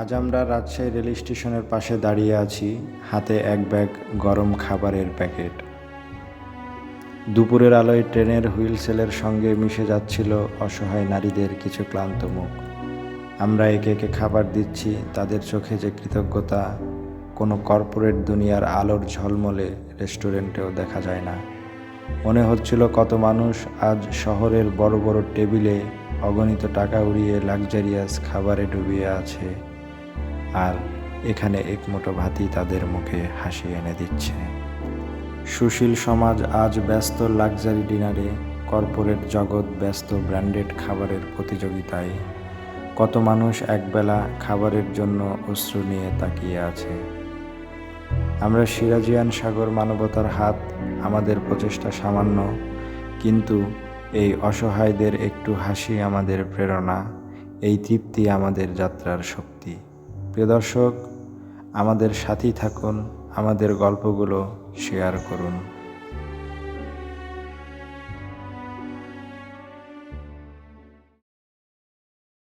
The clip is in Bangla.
আজ আমরা রাজশাহী রেল স্টেশনের পাশে দাঁড়িয়ে আছি, হাতে এক ব্যাগ গরম খাবারের প্যাকেট। দুপুরের আলোয় ট্রেনের হুইলসেলের সঙ্গে মিশে যাচ্ছিল অসহায় নারীদের কিছু ক্লান্ত মুখ। আমরা একে একে খাবার দিচ্ছি, তাদের চোখে যে কৃতজ্ঞতা, কোনো কর্পোরেট দুনিয়ার আলোর ঝলমলে রেস্টুরেন্টেও দেখা যায় না। মনে হচ্ছিল কত মানুষ আজ শহরের বড় বড় টেবিলে অগণিত টাকা উড়িয়ে লাক্সারিয়াস খাবারে ডুবিয়ে আছে। আর এখানে একমুঠো ভাতই তাদের মুখে হাসি এনে দিচ্ছে। সুশীল সমাজ আজ ব্যস্ত লাক্সারি ডিনারে, কর্পোরেট জগৎ ব্যস্ত ব্র্যান্ডেড খাবারের প্রতিযোগিতায়। কত মানুষ একবেলা খাবারের জন্য অশ্রু নিয়ে তাকিয়ে আছে। আমরা সিরাজিয়ান সাগর মানবতার হাত, আমাদের প্রচেষ্টা সামান্য, কিন্তু এই অসহায়দের একটু হাসি আমাদের প্রেরণা, এই তৃপ্তি আমাদের যাত্রার শক্তি। প্রিয় দর্শক আমাদের সাথেই থাকুন আমাদের গল্পগুলো শেয়ার করুন।